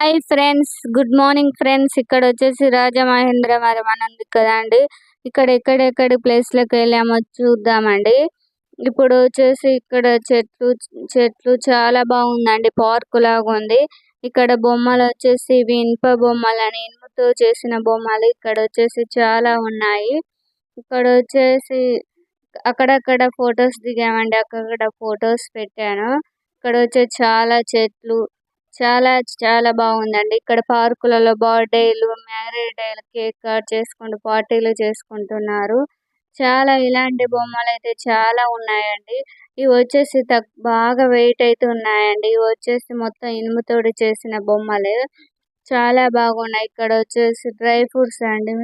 Hi friends good morning friends ఇక్కడ వచ్చేసి రాజమహేంద్రవరం అని ఉంది కదండి ఇక్కడ ఎక్కడెక్కడ ప్లేస్లకు వెళ్ళామో చూద్దామండి. ఇప్పుడు వచ్చేసి ఇక్కడ చెట్లు చెట్లు చాలా బాగుందండి. పార్క్ లాగా ఉంది. ఇక్కడ బొమ్మలు వచ్చేసి ఇవి ఇనుప అని ఇనుముతో చేసిన బొమ్మలు ఇక్కడ వచ్చేసి చాలా ఉన్నాయి. ఇక్కడ వచ్చేసి అక్కడక్కడ ఫొటోస్ దిగామండి. అక్కడక్కడ ఫొటోస్ పెట్టాను. ఇక్కడ వచ్చేసి చాలా చెట్లు చాలా చాలా బాగుందండి. ఇక్కడ పార్కు లలో బర్త్డే లు మ్యారేజ్ డే కేక్ కట్ చేసుకుంటూ పార్టీ లు చేసుకుంటున్నారు. చాలా ఇలాంటి బొమ్మలు అయితే చాలా ఉన్నాయండి. ఇవి వచ్చేసి బాగా వెయిట్ అయితే ఉన్నాయండి. ఇవి వచ్చేసి మొత్తం ఇనుముతోటి చేసిన బొమ్మలు. చాలా బాగున్నాయి. ఇక్కడ వచ్చేసి డ్రై ఫ్రూట్స్ అండి.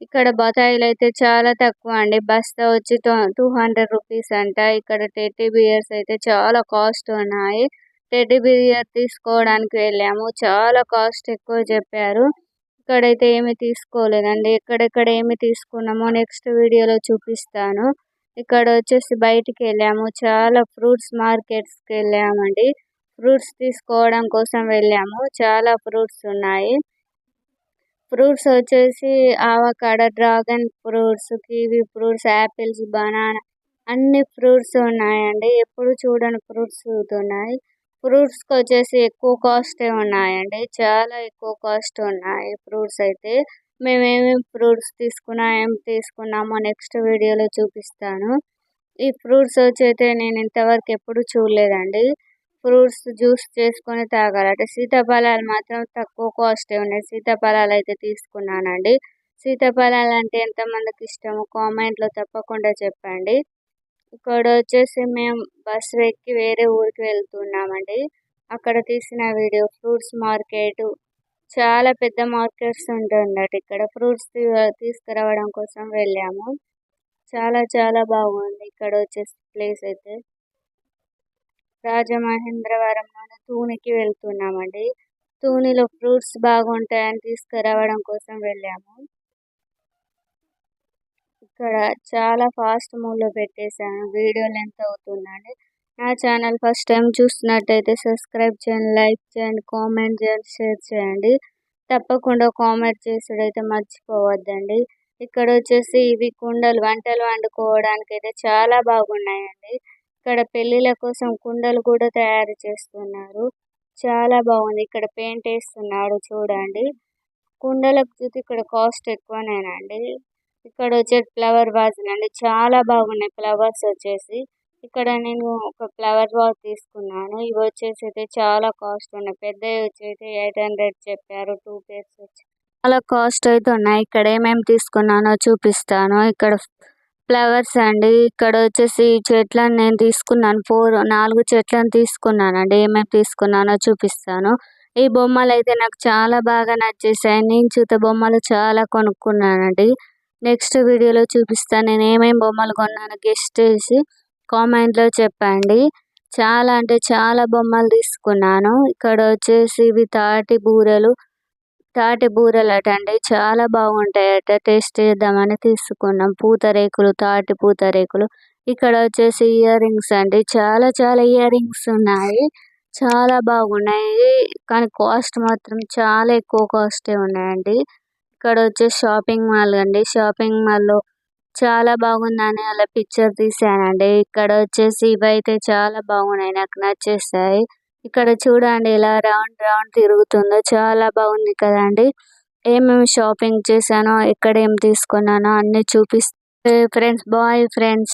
ఇక్కడ బతాయిలు అయితే చాలా తక్కువ అండి. బస్తా వచ్చి టూ హండ్రెడ్ రూపీస్ అంట. ఇక్కడ టెడ్డీ బియర్స్ అయితే చాలా కాస్ట్ ఉన్నాయి. టెడ్డి బియర్ తీసుకోవడానికి వెళ్ళాము. చాలా కాస్ట్ ఎక్కువ చెప్పారు. ఇక్కడైతే ఏమి తీసుకోలేదండి. ఎక్కడెక్కడ ఏమి తీసుకున్నామో నెక్స్ట్ వీడియోలో చూపిస్తాను. ఇక్కడ వచ్చేసి బయటికి వెళ్ళాము. చాలా ఫ్రూట్స్ మార్కెట్స్కి వెళ్ళామండి. ఫ్రూట్స్ తీసుకోవడం కోసం వెళ్ళాము. చాలా ఫ్రూట్స్ ఉన్నాయి. ఫ్రూట్స్ వచ్చేసి avocado dragon fruits kiwi fruits apples banana అన్ని ఫ్రూట్స్ ఉన్నాయండి. ఎప్పుడు చూడని ఫ్రూట్స్ ఉన్నాయి. ఫ్రూట్స్కి వచ్చేసి ఎక్కువ కాస్ట్ ఉన్నాయండి. చాలా ఎక్కువ కాస్ట్ ఉన్నాయి ఫ్రూట్స్ అయితే. మేము ఏమేమి ఫ్రూట్స్ తీసుకున్నా ఏం తీసుకున్నామో నెక్స్ట్ వీడియోలో చూపిస్తాను. ఈ ఫ్రూట్స్ వచ్చి అయితే నేను ఇంతవరకు ఎప్పుడు చూడలేదండి. ఫ్రూట్స్ జ్యూస్ చేసుకొని తాగాలంటే సీతాఫలాలు మాత్రం తక్కువ కాస్ట్ ఉన్నాయి. సీతాఫలాలు అయితే తీసుకున్నానండి. సీతాఫలాలు అంటే ఎంతమందికి ఇష్టమో కామెంట్లో తప్పకుండా చెప్పండి. ఇక్కడ వచ్చేసి మేము బస్సు ఎక్కి వేరే ఊరికి వెళ్తున్నామండి. అక్కడ తీసిన వీడియో ఫ్రూట్స్ మార్కెట్ చాలా పెద్ద మార్కెట్స్ ఉంటుందట. ఇక్కడ ఫ్రూట్స్ తీసుకురావడం కోసం వెళ్ళాము. చాలా చాలా బాగుంది ఇక్కడ వచ్చేసి ప్లేస్ అయితే. రాజమహేంద్రవరం నుండి తూనికి వెళ్తున్నామండి. తూనిలో ఫ్రూట్స్ బాగుంటాయని తీసుకురావడం కోసం వెళ్ళాము. ఇక్కడ చాలా ఫాస్ట్ మూవ్లో పెట్టేశాను. వీడియో లెంత్ అవుతుందండి. నా ఛానల్ ఫస్ట్ టైం చూస్తున్నట్టయితే సబ్స్క్రైబ్ చేయండి లైక్ చేయండి కామెంట్ చేయండి షేర్ చేయండి. తప్పకుండా కామెంట్ చేసుడైతే మర్చిపోవద్దండి. ఇక్కడ వచ్చేసి ఇవి కుండలు వంటలు వండుకోవడానికి అయితే చాలా బాగున్నాయండి. ఇక్కడ పెళ్ళిళ్ళ కోసం కుండలు కూడా తయారు చేస్తున్నారు. చాలా బాగుంది. ఇక్కడ పెయింట్ వేస్తున్నాడు చూడండి. కుండలకు చూసి ఇక్కడ కాస్ట్ ఎక్కువనేనండి. ఇక్కడ వచ్చేసి ఫ్లవర్ వాజులు అండి చాలా బాగున్నాయి. ఫ్లవర్స్ వచ్చేసి ఇక్కడ నేను ఒక ఫ్లవర్ వాజ్ తీసుకున్నాను. ఇవి వచ్చేసి అయితే చాలా కాస్ట్ ఉన్నాయి. పెద్దవి వచ్చేసి ఎయిట్ హండ్రెడ్ చెప్పారు. టూ పేర్స్ వచ్చి చాలా కాస్ట్ అయితే ఉన్నాయి. ఇక్కడ ఏమేమి తీసుకున్నానో చూపిస్తాను. ఇక్కడ ఫ్లవర్స్ అండి. ఇక్కడ వచ్చేసి చెట్లను నేను తీసుకున్నాను. ఫోర్ నాలుగు చెట్లను తీసుకున్నానండి. ఏమేమి తీసుకున్నానో చూపిస్తాను. ఈ బొమ్మలు అయితే నాకు చాలా బాగా నచ్చేసాయి. నేను చూత బొమ్మలు చాలా కొనుక్కున్నానండి. నెక్స్ట్ వీడియోలో చూపిస్తాను నేను ఏమేమి బొమ్మలు కొన్నాను గెస్ట్ చేసి కామెంట్లో చెప్పండి. చాలా అంటే చాలా బొమ్మలు తీసుకున్నాను. ఇక్కడ వచ్చేసి ఇవి తాటి బూరెలు. తాటి బూరెలు అటండి అండి. చాలా బాగుంటాయట. టేస్ట్ చేద్దామని తీసుకున్నాం. పూతరేకులు తాటి పూతరేకులు ఇక్కడ వచ్చేసి ఇయర్ రింగ్స్ అండి. చాలా చాలా ఇయర్ రింగ్స్ ఉన్నాయి. చాలా బాగున్నాయి. కానీ కాస్ట్ మాత్రం చాలా ఎక్కువ కాస్టే ఉన్నాయండి. ఇక్కడ వచ్చేసి షాపింగ్ మాల్ అండి. షాపింగ్ మాల్లో చాలా బాగుందని అలా పిక్చర్ తీసానండి. ఇక్కడ వచ్చేసి ఇవైతే చాలా బాగున్నాయి. నాకు నచ్చేసాయి ఇక్కడ చూడండి ఇలా రౌండ్ రౌండ్ తిరుగుతుందో చాలా బాగుంది కదండి. ఏమేమి షాపింగ్ చేశానో ఎక్కడ ఏం తీసుకున్నానో అన్ని చూపిస్తే. Friends boy friends.